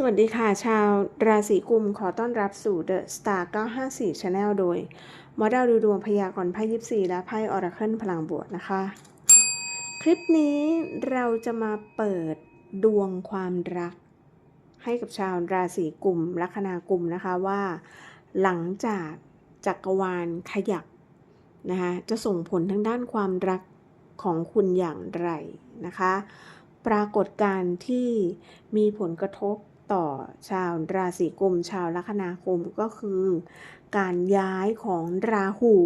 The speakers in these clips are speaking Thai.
สวัสดีค่ะชาวราศีกุมขอต้อนรับสู่ The Star 954 Channel โดยมอดาวดูดวงพยากรณ์ไพ่ยิปซีและไพ่ออราเคิลพลังบวกนะคะ คลิปนี้เราจะมาเปิดดวงความรัก ให้กับชาวราศีกุมลัคนากุมนะคะว่า หลังจากจักรวาลขยับนะคะจะส่งผลทางด้านความรักของคุณอย่างไรนะคะ ปรากฏการที่มีผลกระทบ ต่อชาวราศีกุมชาวลัคนากุมก็คือ การย้ายของราหู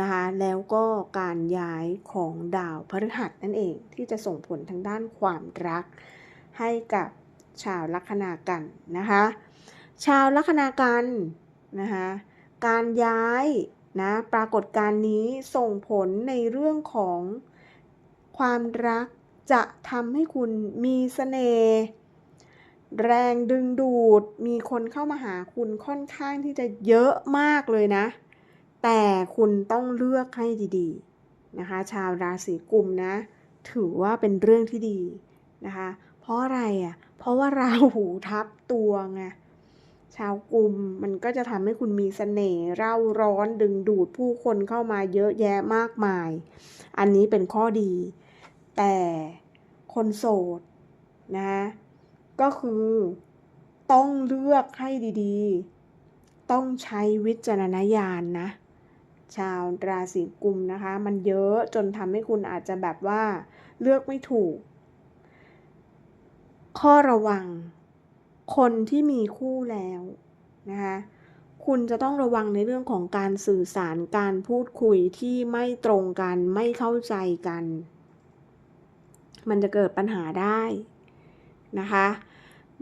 นะคะแล้วก็การย้ายของดาวพฤหัสนั่นเองที่จะส่งผลทางด้านความรัก ให้กับชาวลัคนากันนะคะชาวลัคนากันนะคะการย้ายนะปรากฏการณ์นี้ส่งผลในเรื่องของความรักจะทำให้คุณมีเสน่ห์ แรงดึงดูดมีคนเข้ามาหาคุณค่อนข้างที่จะเยอะมากเลยนะ แต่คุณต้องเลือกให้ดีๆนะคะ ชาวราศีกุมนะ ถือว่าเป็นเรื่องที่ดีนะคะ เพราะอะไรอะ เพราะว่าราหูทับตัวไงชาวกุมมันก็จะทำให้คุณมีเสน่ห์เร่าร้อนดึงดูดผู้คนเข้ามาเยอะแยะมากมาย อันนี้เป็นข้อดี แต่คนโสดนะ ก็คือ ต้องเลือกให้ดีๆ ต้องใช้วิจารณญาณนนะ ชาวราศีกุมนะคะ มันเยอะจนทำให้คุณอาจจะแบบว่าเลือกไม่ถูก ข้อระวัง คนที่มีคู่แล้วนะคะคุณจะต้องระวังในเรื่องของการสื่อสารการพูดคุยที่ไม่ตรงกันไม่เข้าใจกัน มันจะเกิดปัญหาได้นะคะ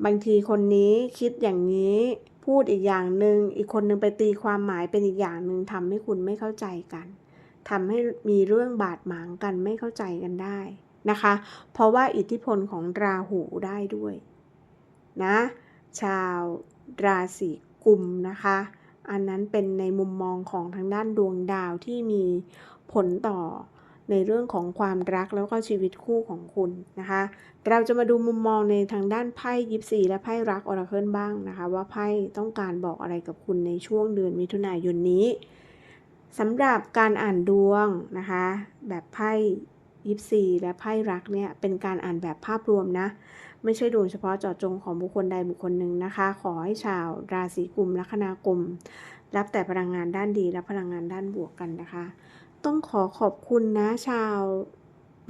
บางทีคนนี้คิดอย่างนี้พูดอีกอย่างหนึ่งอีกคนนึงไปตีความหมายเป็นอีกอย่างหนึ่งทำให้คุณไม่เข้าใจกันทำให้มีเรื่องบาดหมางกันไม่เข้าใจกันได้นะคะ เพราะว่าอิทธิพลของราหูได้ด้วยนะชาวราศีกุมนะคะ อันนั้นเป็นในมุมมองของทางด้านดวงดาวที่มีผลต่อ ในเรื่องของความรักแล้วก็ชีวิตคู่ของคุณนะคะ เราจะมาดูมุมมองในทางด้านไพ่ยิปซีและไพ่รักออราเคิลบ้างนะคะ ว่าไพ่ต้องการบอกอะไรกับคุณในช่วงเดือนมิถุนายนนี้สำหรับการอ่านดวงนะคะ แบบไพ่ยิปซีและไพ่รักเนี่ยเป็นการอ่านแบบภาพรวมนะ ไม่ใช่ดวงเฉพาะเจาะจงของบุคคลใดบุคคลหนึ่งนะคะ ขอให้ชาวราศีกุมลัคนากรมรับแต่พลังงานด้านดีและพลังงานด้านบวกกันนะคะ ต้องขอขอบคุณนะชาว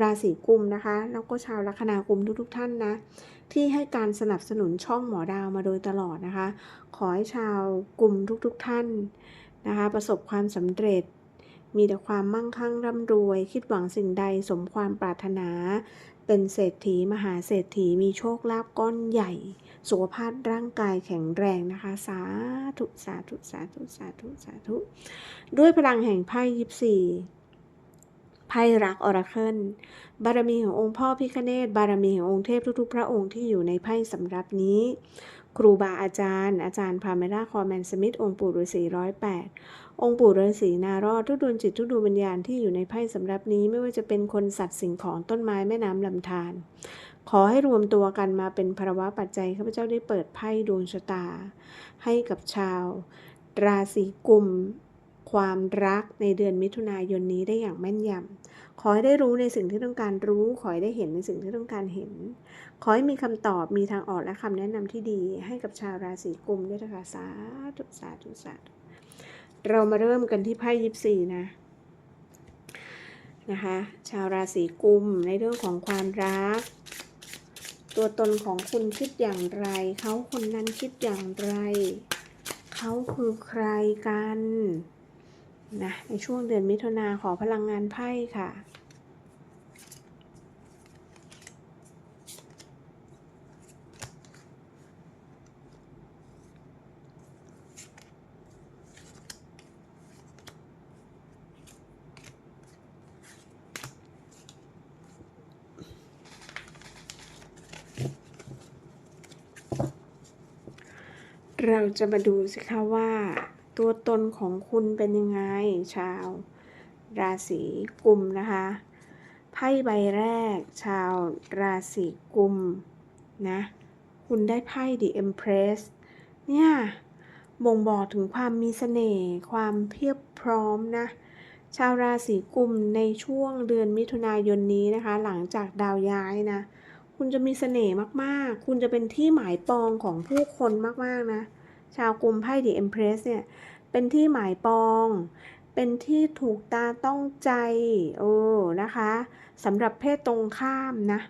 ราศีกุมนะคะ แล้วก็ชาวลัคนากุมทุกๆทท่านนะ ที่ให้การสนับสนุนช่องหมอดาวมาโดยตลอดนะคะ ขอให้ชาวกลุ่มทุกๆทท่านนะคะ ประสบความสำเร็จ มีแต่ความมั่งคั่งร่ำรวย คิดหวังสิ่งใดสมความปรารถนา เป็นเศรษฐีมหาเศรษฐีมีโชคลาภก้อนใหญ่ สุขภาพร่างกายแข็งแรงนะคะ สาธุ สาธุ สาธุ สาธุ สาธุ ด้วยพลังแห่งไพ่ยิปซีไพ่รักออราเคิลบารมีขององค์พ่อพิคเนตบารมีขององค์เทพทุกๆ พระองค์ที่อยู่ในไพ่สำรับนี้ ครูบาอาจารย์ อาจารย์พาเมราคอแมนสมิธองค์ปู่ฤาษีร้อยแปด องค์ปู่ฤาษีนารอดทุกดวงจิตทุกดวงวิญญาณที่อยู่ในไพ่สำรับนี้ไม่ว่าจะเป็นคนสัตว์สิ่งของต้นไม้แม่น้ำลำธารขอให้รวมตัวกันมาเป็นภาวะปัจจัยข้าพเจ้าได้เปิดไพ่ดวงชะตา ให้กับชาว ราศีกุม ความรักในเดือนมิถุนายนนี้ได้อย่างแม่นยำขอให้ได้รู้ในสิ่งที่ต้องการรู้ ขอให้ได้เห็นในสิ่งที่ต้องการเห็น ขอให้มีคำตอบมีทางออกและคำแนะนำที่ดี ให้กับชาวราศีกุมด้วยนะคะสาธุสาธุสาธุ เรามาเริ่มกันที่ไพ่ยิปซีนะนะคะชาวราศีกุมในเรื่องของความรัก ตัวตนของคุณคิดอย่างไร เขาคนนั้นคิดอย่างไร เขาคือใครกันนะในช่วงเดือนมิถุนาขอพลังงานไพ่ค่ะ เราจะมาดูสิคะว่า ตัวตนของคุณเป็นยังไง ชาว ราศีกุมนะคะไพ่ใบแรก ชาวราศีกุมนะคุณได้ไพ่ The Empress เนี่ยบ่งบอกถึงความมีเสน่ห์ความเพียบพร้อมนะ ชาวราศีกุมในช่วงเดือนมิถุนายนนี้นะคะ หลังจากดาวย้ายนะ คุณจะมีเสน่ห์มากๆ คุณจะเป็นที่หมายปองของผู้คนมากๆนะ ชาวกลุ่มไพ่ The Empress เนี่ยเป็นที่หมายปอง เป็นที่ถูกตาต้องใจเออนะคะสำหรับเพศตรงข้ามนะ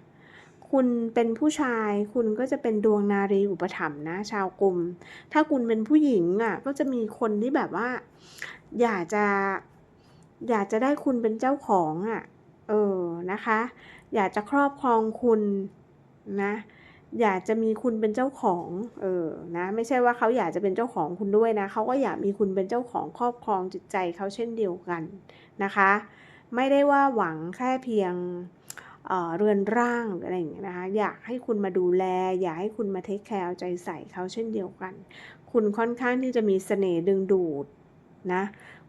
คุณเป็นผู้ชายคุณก็จะเป็นดวงนารีอุปถัมภ์นะ ชาวกลุ่ม ถ้าคุณเป็นผู้หญิงอะก็จะมีคนที่แบบว่า อยากจะ อยากจะได้คุณเป็นเจ้าของอะเออนะคะ อยากจะครอบครองคุณนะ อยากจะมีคุณเป็นเจ้าของ เออ นะ ไม่ใช่ว่าเขาอยากจะเป็นเจ้าของคุณด้วยนะ เขาก็อยากมีคุณเป็นเจ้าของครอบครองจิตใจเขาเช่นเดียวกันนะคะ ไม่ได้ว่าหวังแค่เพียงเเรือนร่างออะไรอย่างเงี้ยนะคะ อยากให้คุณมาดูแล อยากให้คุณมาเทคแคร์เอาใจใส่เขาเช่นเดียวกัน คุณค่อนข้างที่จะมีเสน่ห์ดึงดูดนะ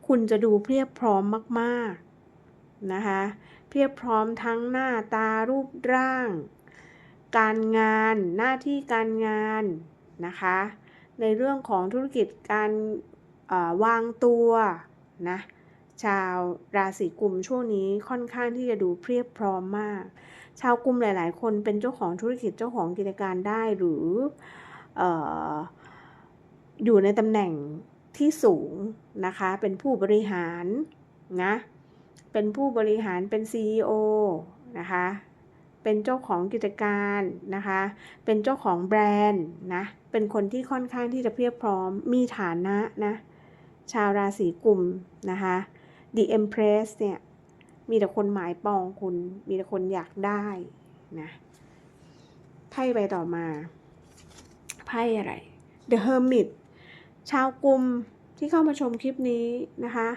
คุณจะดูเพียบพร้อมมาก ๆ นะคะ เพียบพร้อมทั้งหน้าตารูปร่าง การงานหน้าที่การงานนะคะ ในเรื่องของธุรกิจการวางตัวนะชาวราศีกุมช่วงนี้ค่อนข้างที่จะดูเพียบพร้อมมาก ชาวกุมหลาย ๆ คนเป็นเจ้าของธุรกิจเจ้าของกิจการได้หรือออยู่ในตำแหน่งที่สูงนะคะ เป็นผู้บริหารนะเป็นผู้บริหารเป็น CEO นะคะ เป็นเจ้าของกิจการนะคะ เป็นเจ้าของแบรนด์นะ เป็นคนที่ค่อนข้างที่จะเพียบพร้อม มีฐานะนะ ชาวราศีกุมนะคะ The Empress เนี่ย มีแต่คนหมายปองคุณ มีแต่คนอยากได้นะ ไพ่ใบต่อมา ไพ่อะไร The Hermit ชาวกุมที่เข้ามาชมคลิปนี้นะคะ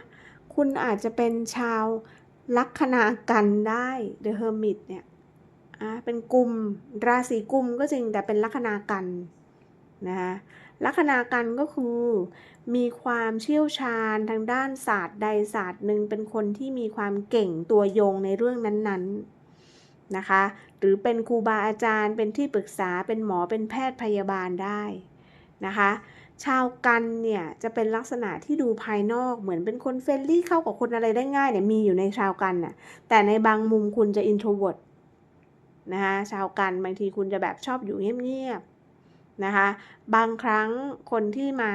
คุณอาจจะเป็นชาวลัคนากันได้ The Hermit เนี่ย อะเป็นกลุ่มราศีกลุ่มก็จริงแต่เป็นลัคนากันนะคะลัคนากันก็คือ มีความเชี่ยวชาญทางด้านศาสตร์ใดศาสตร์หนึ่งเป็นคนที่มีความเก่งตัวโยงในเรื่องนั้นๆนะคะ หรือเป็นครูบาอาจารย์ เป็นที่ปรึกษาเป็นหมอเป็นแพทย์พยาบาลได้นะคะ ชาวกันเนี่ยจะเป็นลักษณะที่ดูภายนอกเหมือนเป็นคนเฟรนลี่เข้ากับคนอะไรได้ง่ายเนี่ยมีอยู่ในชาวกันน่ะแต่ในบางมุมคุณจะอินโทรเวิร์ด นะคะชาวกันบางทีคุณจะแบบชอบอยู่เงียบๆนะคะ บางครั้งคนที่มา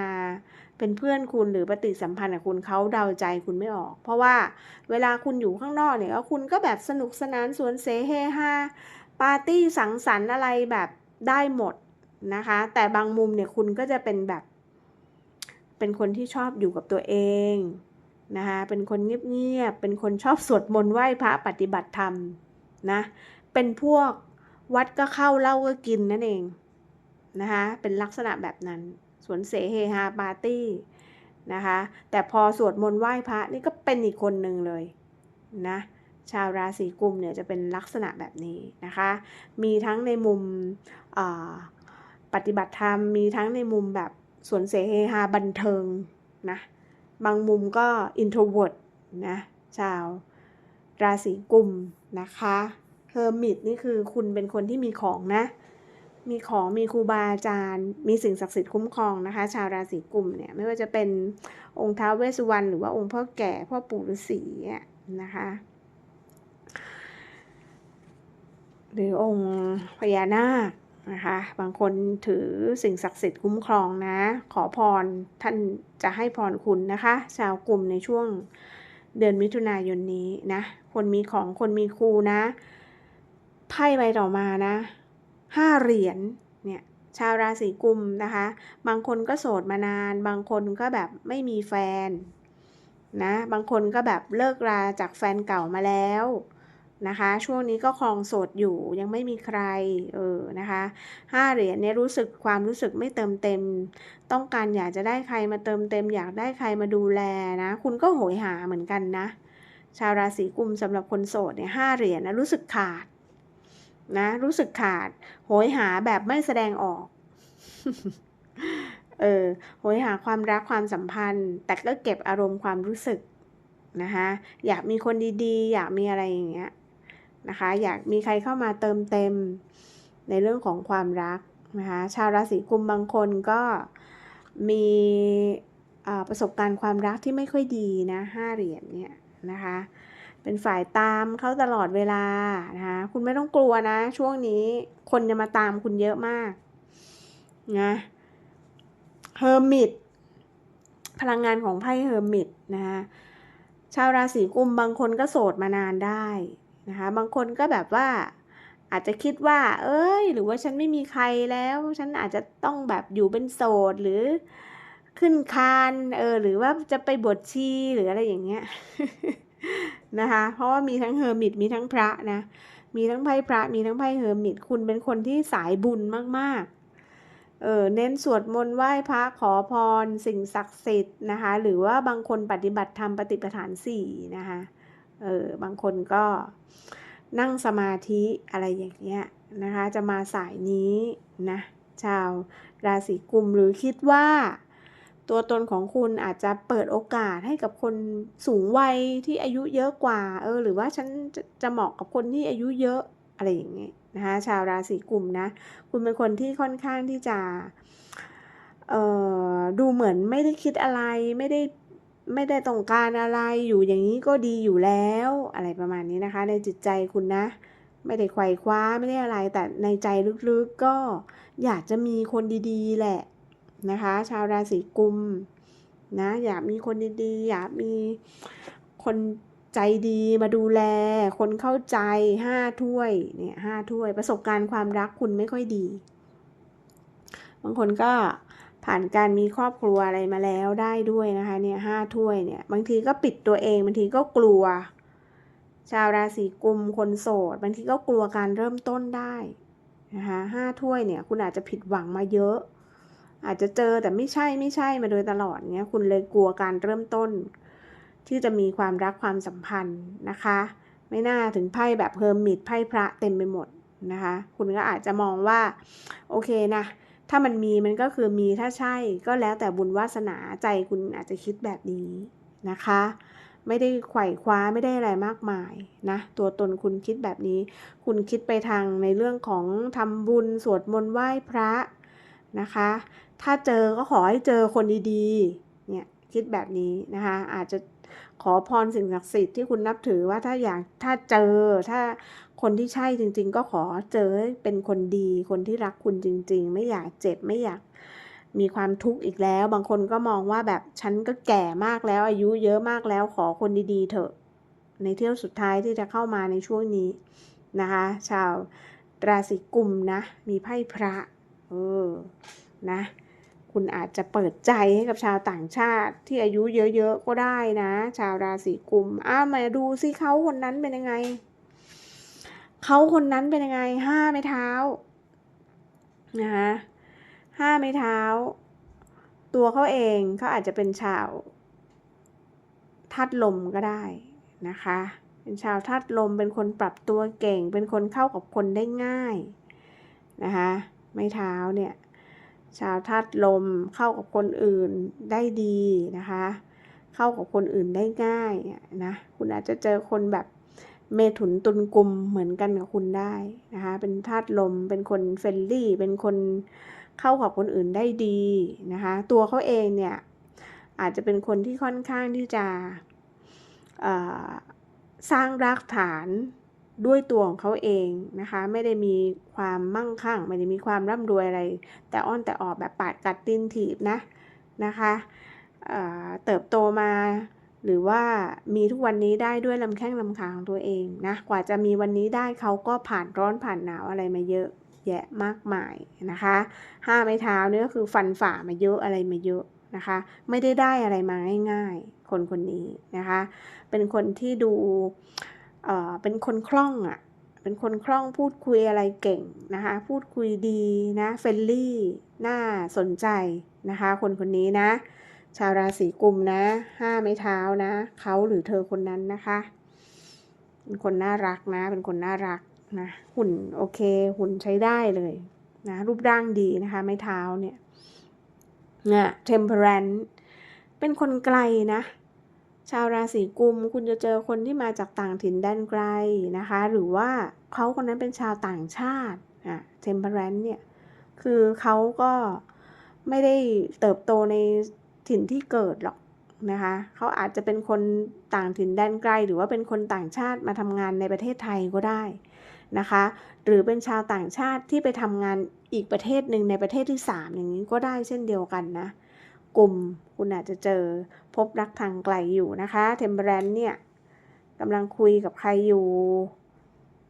เป็นเพื่อนคุณหรือปฏิสัมพันธ์กับคุณเขาเดาใจคุณไม่ออก เพราะว่าเวลาคุณอยู่ข้างนอกเนี่ยคุณก็แบบสนุกสนานสวนเสเฮฮาปาร์ตี้สังสรรค์อะไรแบบได้หมดนะคะ แต่บางมุมเนี่ยคุณก็จะเป็นแบบ เป็นคนที่ชอบอยู่กับตัวเองนะคะเป็นคนเงียบๆเป็นคนชอบสวดมนต์ไหว้พระปฏิบัติธรรมนะ เป็นพวกวัดก็เข้าเล่าก็กินนั่นเองนะคะเป็นลักษณะแบบนั้นสวนเสเฮฮาปาร์ตี้นะคะแต่พอสวดมนต์ไหว้พระนี่ก็เป็นอีกคนหนึ่งเลยนะชาวราศีกุมเนี่ยจะเป็นลักษณะแบบนี้นะคะ มีทั้งในมุมปฏิบัติธรรม มีทั้งในมุมแบบสวนเสเฮฮาบันเทิงนะ บางมุมก็อินโทรเวิร์ดนะ ชาวราศีกุมนะคะ เฮอร์มิตนี่คือคุณเป็นคนที่มีของนะ มีของมีครูบาอาจารย์ มีสิ่งศักดิ์สิทธิ์คุ้มครองนะคะ ชาวราศีกุมเนี่ยไม่ว่าจะเป็นองค์ท้าวเวสสุวรรณหรือว่าองค์พ่อแก่พ่อปู่ฤาษีนะคะหรือองค์พญานาคนะคะบางคนถือสิ่งศักดิ์สิทธิ์คุ้มครองนะ ขอพรท่านจะให้พรคุณนะคะ ชาวกลุ่มในช่วงเดือนมิถุนายนนี้นะ คนมีของคนมีครูนะ ไพ่ใบต่อมานะห้าเหรียญเนี่ยชาวราศีกุมนะคะ บางคนก็โสดมานาน บางคนก็แบบไม่มีแฟนนะบางคนก็แบบเลิกราจากแฟนเก่ามาแล้วนะคะ ช่วงนี้ก็คลองโสดอยู่ยังไม่มีใครเออนะคะห้าเหรียญเนี่ยรู้สึกความรู้สึกไม่เติมเต็ม ต้องการอยากจะได้ใครมาเติมเต็ม อยากได้ใครมาดูแลนะ คุณก็โหยหาเหมือนกันนะ ชาวราศีกุมสำหรับคนโสดเนี่ยห้าเหรียญนะรู้สึกขาด นะ รู้สึกขาด โหยหาแบบไม่แสดงออก เออโหยหาความรักความสัมพันธ์ แต่ก็เก็บอารมณ์ความรู้สึกนะคะอยากมีคนดีๆ อยากมีอะไรอย่างเงี้ยนะคะ อยากมีใครเข้ามาเติมเต็มในเรื่องของความรักนะคะชาวราศีกุมบางคนก็มีประสบการณ์ความรักที่ไม่ค่อยดีนะห้าเหรียญเนี่ยนะคะ เป็นฝ่ายตามเขาตลอดเวลานะคะคุณไม่ต้องกลัวนะ ช่วงนี้คนจะมาตามคุณเยอะมากนะเฮอร์มิตพลังงานของไพ่เฮอร์มิตนะคะชาวราศีกุมบางคนก็โสดมานานได้นะคะบางคนก็แบบว่าอาจจะคิดว่า เอ้ย หรือว่าฉันไม่มีใครแล้ว ฉันอาจจะต้องแบบอยู่เป็นโสดหรือขึ้นคานเออหรือว่าจะไปบวชชีหรืออะไรอย่างเงี้ย นะคะ เพราะว่ามีทั้งเฮอร์มิตมีทั้งพระนะ มีทั้งไพ่พระ มีทั้งไพ่เฮอร์มิต คุณเป็นคนที่สายบุญมากๆ เออเน้นสวดมนต์ไหว้พระขอพร สิ่งศักดิ์สิทธิ์นะคะ หรือว่าบางคนปฏิบัติธรรมปฏิปทานสี่นะคะ เออบางคนก็นั่งสมาธิอะไรอย่างเงี้ยนะคะ จะมาสายนี้นะ ชาวราศีกุมหรือคิดว่า ตัวตนของคุณอาจจะเปิดโอกาสให้กับคนสูงวัยที่อายุเยอะกว่า เออ หรือว่าฉันจะจะเหมาะกับคนที่อายุเยอะอะไรอย่างเงี้ยนะคะชาวราศีกุมนะ คุณเป็นคนที่ค่อนข้างที่จะเอ่อดูเหมือนไม่ได้คิดอะไรไม่ได้ไม่ได้ต้องการอะไรอยู่อย่างนี้ก็ดีอยู่แล้วอะไรประมาณนี้นะคะ ในจิตใจคุณนะ ไม่ได้ไขว่คว้าไม่ได้อะไร แต่ในใจลึกๆก็อยากจะมีคนดีๆ แหละ นะคะ ชาวราศีกุมนะอยากมีคนดีๆ อยากมีคนใจดีมาดูแล คนเข้าใจห้าถ้วยเนี่ยห้าถ้วย ประสบการณ์ความรักคุณไม่ค่อยดี บางคนก็ผ่านการมีครอบครัวอะไรมาแล้วได้ด้วยนะคะเนี่ยห้าถ้วยเนี่ยบางทีก็ปิดตัวเองบางทีก็กลัว ชาวราศีกุมคนโสดบางทีก็กลัวการเริ่มต้นได้นะคะห้าถ้วยเนี่ยคุณอาจจะผิดหวังมาเยอะ อาจจะเจอแต่ไม่ใช่ไม่ใช่มาโดยตลอดเงี้ยคุณเลยกลัวการเริ่มต้น ที่จะมีความรักความสัมพันธ์นะคะ ไม่น่าถึงไพ่แบบเฮอร์มิตไพ่พระเต็มไปหมดนะคะ คุณก็อาจจะมองว่า โอเคนะถ้ามันมีมันก็คือมีถ้าใช่ก็แล้วแต่บุญวาสนาใจคุณอาจจะคิดแบบนี้นะคะ ไม่ได้ไขว่คว้าไม่ได้อะไรมากมายนะตัวตนคุณคิดแบบนี้ คุณคิดไปทางในเรื่องของทำบุญสวดมนต์ไหว้พระ นะคะ ถ้าเจอก็ขอให้เจอคนดีๆ เนี่ยคิดแบบนี้นะคะ อาจจะขอพรสิ่งศักดิ์สิทธิ์ที่คุณนับถือว่าถ้าอยากถ้าเจอถ้าคนที่ใช่จริง ๆ ก็ขอเจอเป็นคนดี คนที่รักคุณจริง ๆ ไม่อยากเจ็บไม่อยากมีความทุกข์อีกแล้ว บางคนก็มองว่าแบบฉันก็แก่มากแล้ว อายุเยอะมากแล้วขอคนดีๆ เถอะ ในเที่ยวสุดท้ายที่จะเข้ามาในช่วงนี้นะคะ ชาวราศีกุมนะ มีไพ่พระ เออนะคุณอาจจะเปิดใจให้กับชาวต่างชาติที่อายุเยอะๆก็ได้นะ ชาวราศีกุมอ้ามาดูซิเขาคนนั้นเป็นยังไงเขาคนนั้นเป็นยังไงห้าไม้เท้านะคะห้าไม้เท้า ตัวเขาเองเขาอาจจะเป็นชาวธาตุลมก็ได้นะคะ เป็นชาวธาตุลมเป็นคนปรับตัวเก่ง เป็นคนเข้ากับคนได้ง่ายนะคะ ไม้เท้าเนี่ยชาวธาตุลมเข้ากับคนอื่นได้ดีนะคะ เข้ากับคนอื่นได้ง่ายนะคุณอาจจะเจอคนแบบเมถุนตุลกุมเหมือนกันกับคุณได้นะคะเป็นธาตุลมเป็นคนเฟรนลี่เป็นคนเข้ากับคนอื่นได้ดีนะคะตัวเขาเองเนี่ยอาจจะเป็นคนที่ค่อนข้างที่จะสร้างรากฐาน ด้วยตัวของเขาเองนะคะ ไม่ได้มีความมั่งคั่ง ไม่ได้มีความร่ำรวยอะไร แต่อ้อนแต่ออกแบบปาดกัดตินถีบนะนะคะเติบโตมา หรือว่ามีทุกวันนี้ได้ด้วยลำแข้งลำขาของตัวเองนะกว่าจะมีวันนี้ได้เขาก็ผ่านร้อนผ่านหนาวอะไรมาเยอะแยะมากมายนะคะห้าไม้เท้านี่ก็คือฟันฝ่ามาเยอะอะไรมาเยอะนะคะ ไม่ได้ได้อะไรมาง่ายๆ คนคนนี้นะคะ เป็นคนที่ดู เอ่อเป็นคนคล่องอะ่ะเป็นคนคล่องพูดคุยอะไรเก่งนะคะ พูดคุยดีนะเฟลลี่น่าสนใจนะคะ คนคนนี้นะ ชาวราศีกุมนะห้าไม้เท้านะเขาหรือเธอคนนั้นนะคะ เป็นคนน่ารักนะ เป็นคนน่ารักนะหุ่นโอเค หุ่นใช้ได้เลยนะรูปร่างดีนะคะไม้เท้าเนี่ยเนะเทมเพ r รนเป็นคนไกลนะ ชาวราศีกุมคุณจะเจอคนที่มาจากต่างถิ่นแดนไกลนะคะ หรือว่าเขาคนนั้นเป็นชาวต่างชาติอะเทมเพ r รนเนี่ยคือเขาก็ไม่ได้เติบโตในถิ่นที่เกิดหรอกนะคะเขาอาจจะเป็นคนต่างถิ่นแดนไกล หรือว่าเป็นคนต่างชาติมาทำงานในประเทศไทยก็ได้นะคะ หรือเป็นชาวต่างชาติที่ไปทำงานอีกประเทศหนึ่งในประเทศที่ 3 อย่างนี้ก็ได้เช่นเดียวกันนะ กลุ่มคุณอาจจะเจอพบรักทางไกลอยู่นะคะเทมเบรนเนี่ยกำลังคุยกับใครอยู่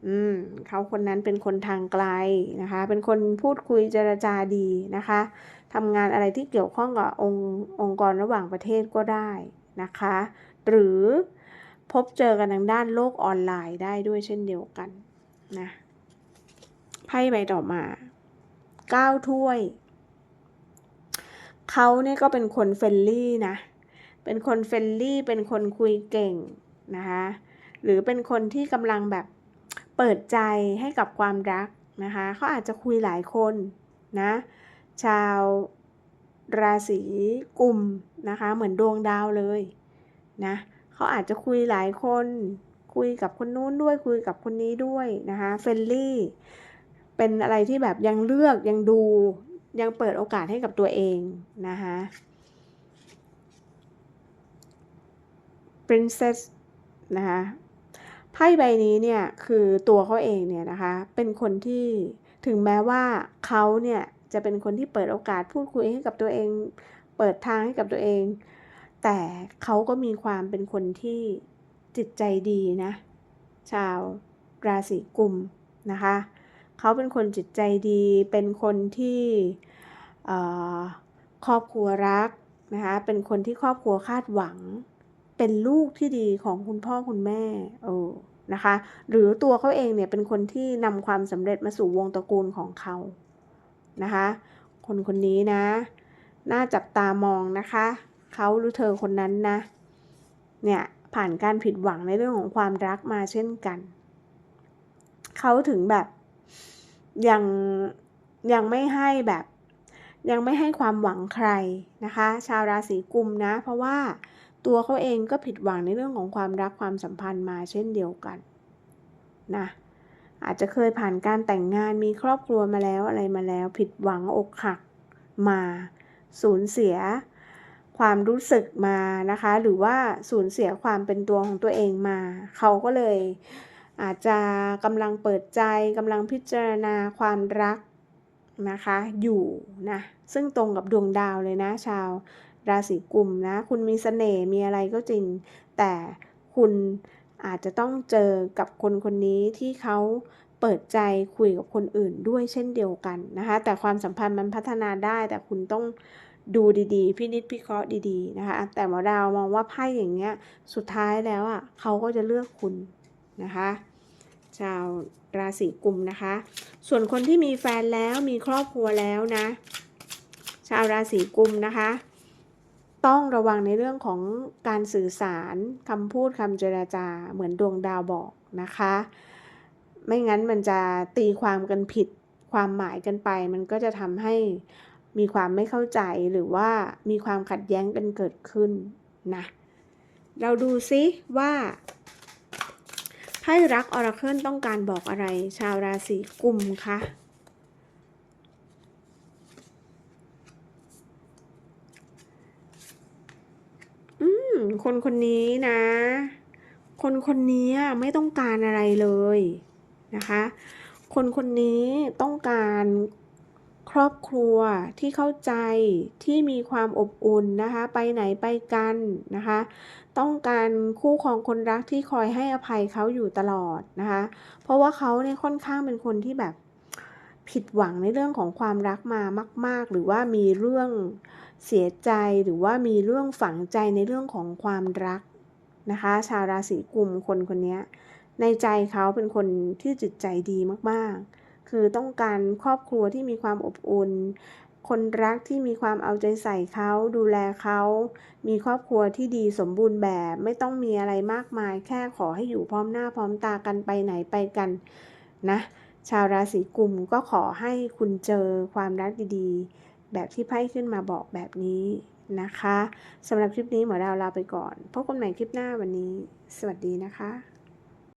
อืมเขาคนนั้นเป็นคนทางไกลนะคะ เป็นคนพูดคุยเจรจาดีนะคะทำงานอะไรที่เกี่ยวข้องกับองค์องค์กรระหว่างประเทศก็ได้นะคะ หรือพบเจอกันทางด้านโลกออนไลน์ได้ด้วยเช่นเดียวกันนะไพ่ใบต่อมาเก้าถ้วย เขาเนี่ยก็เป็นคนเฟรนลี่นะ เป็นคนเฟรนลี่ เป็นคนคุยเก่งนะคะ หรือเป็นคนที่กำลังแบบเปิดใจให้กับความรักนะคะเขาอาจจะคุยหลายคนนะ ชาวราศีกุมนะคะ เหมือนดวงดาวเลยนะเขาอาจจะคุยหลายคน คุยกับคนนู้นด้วย คุยกับคนนี้ด้วยนะคะ เฟรนลี่ เป็นอะไรที่แบบยังเลือกยังดู ยังเปิดโอกาสให้กับตัวเองนะคะ princess นะคะไพ่ใบนี้เนี่ยคือตัวเขาเองเนี่ยนะคะเป็นคนที่ถึงแม้ว่าเขาเนี่ยจะเป็นคนที่เปิดโอกาสพูดคุยให้กับตัวเอง เปิดทางให้กับตัวเอง แต่เขาก็มีความเป็นคนที่จิตใจดีนะ ชาวราศีกุมนะคะ เขาเป็นคนจิตใจดี เป็นคนที่ครอบครัวรักนะคะ เป็นคนที่ครอบครัวคาดหวัง เป็นลูกที่ดีของคุณพ่อคุณแม่เออนะคะ หรือตัวเขาเองเนี่ยเป็นคนที่นำความสำเร็จมาสู่วงตระกูลของเขานะคะ คนคนนี้นะ น่าจับตามองนะคะ เขาหรือเธอคนนั้นนะ เนี่ยผ่านการผิดหวังในเรื่องของความรักมาเช่นกัน เขาถึงแบบ ยังยังไม่ให้แบบ ยังไม่ให้ความหวังใครนะคะ ชาวราศีกุมนะ เพราะว่าตัวเขาเองก็ผิดหวังในเรื่องของความรักความสัมพันธ์มาเช่นเดียวกันนะอาจจะเคยผ่านการแต่งงานมีครอบครัวมาแล้วอะไรมาแล้ว ผิดหวังอกหักมาสูญเสียความรู้สึกมานะคะ หรือว่าสูญเสียความเป็นตัวของตัวเองมา เขาก็เลย อาจจะกำลังเปิดใจกำลังพิจารณาความรักนะคะอยู่นะซึ่งตรงกับดวงดาวเลยนะชาวราศีกุมนะคุณมีสเสน่ห์มีอะไรก็จริง แต่คุณอาจจะต้องเจอกับคนคนนี้ที่เขาเปิดใจคุยกับคนอื่นด้วยเช่นเดียวกันนะคะ แต่ความสัมพันธ์มันพัฒนาได้ แต่คุณต้องดูดีๆ พินิจพิเคราะห์ดีๆนะคะ แต่หมอดาวมองว่าไพ่อย่างเงี้ย สุดท้ายแล้วอะเขาก็จะเลือกคุณนะคะ ชาวราศีกุมนะคะ ส่วนคนที่มีแฟนแล้วมีครอบครัวแล้วนะ ชาวราศีกุมนะคะ ต้องระวังในเรื่องของการสื่อสารคำพูดคำเจราจาเหมือนดวงดาวบอกนะคะ ไม่งั้นมันจะตีความกันผิดความหมายกันไป มันก็จะทำให้มีความไม่เข้าใจหรือว่ามีความขัดแย้งกันเกิดขึ้นนะ เราดูซิว่า ไพ่รักออราเคิลต้องการบอกอะไร ชาวราศีกุมคะอืม คนคนนี้นะ คนคนนี้ไม่ต้องการอะไรเลยนะคะ คนคนนี้ต้องการครอบครัวที่เข้าใจที่มีความอบอุ่นนะคะ ไปไหนไปกันนะคะ ต้องการคู่ของคนรักที่คอยให้อภัยเขาอยู่ตลอดนะคะ เพราะว่าเขาเนี่ยค่อนข้างเป็นคนที่แบบผิดหวังในเรื่องของความรักมามาก ๆ หรือว่ามีเรื่องเสียใจหรือว่ามีเรื่องฝังใจในเรื่องของความรักนะคะ ชาวราศีกุมคนคนนี้ในใจเขาเป็นคนที่จิตใจดีมากๆ คือต้องการครอบครัวที่มีความอบอุ่น คนรักที่มีความเอาใจใส่เขาดูแลเขา มีครอบครัวที่ดีสมบูรณ์แบบ ไม่ต้องมีอะไรมากมาย แค่ขอให้อยู่พร้อมหน้าพร้อมตากันไปไหนไปกันนะ ชาวราศีกุมก็ขอให้คุณเจอความรักดีๆ แบบที่ไพ่ขึ้นมาบอกแบบนี้นะคะสำหรับคลิปนี้หมอดาวลาไปก่อน พบกันใหม่คลิปหน้าวันนี้ สวัสดีนะคะ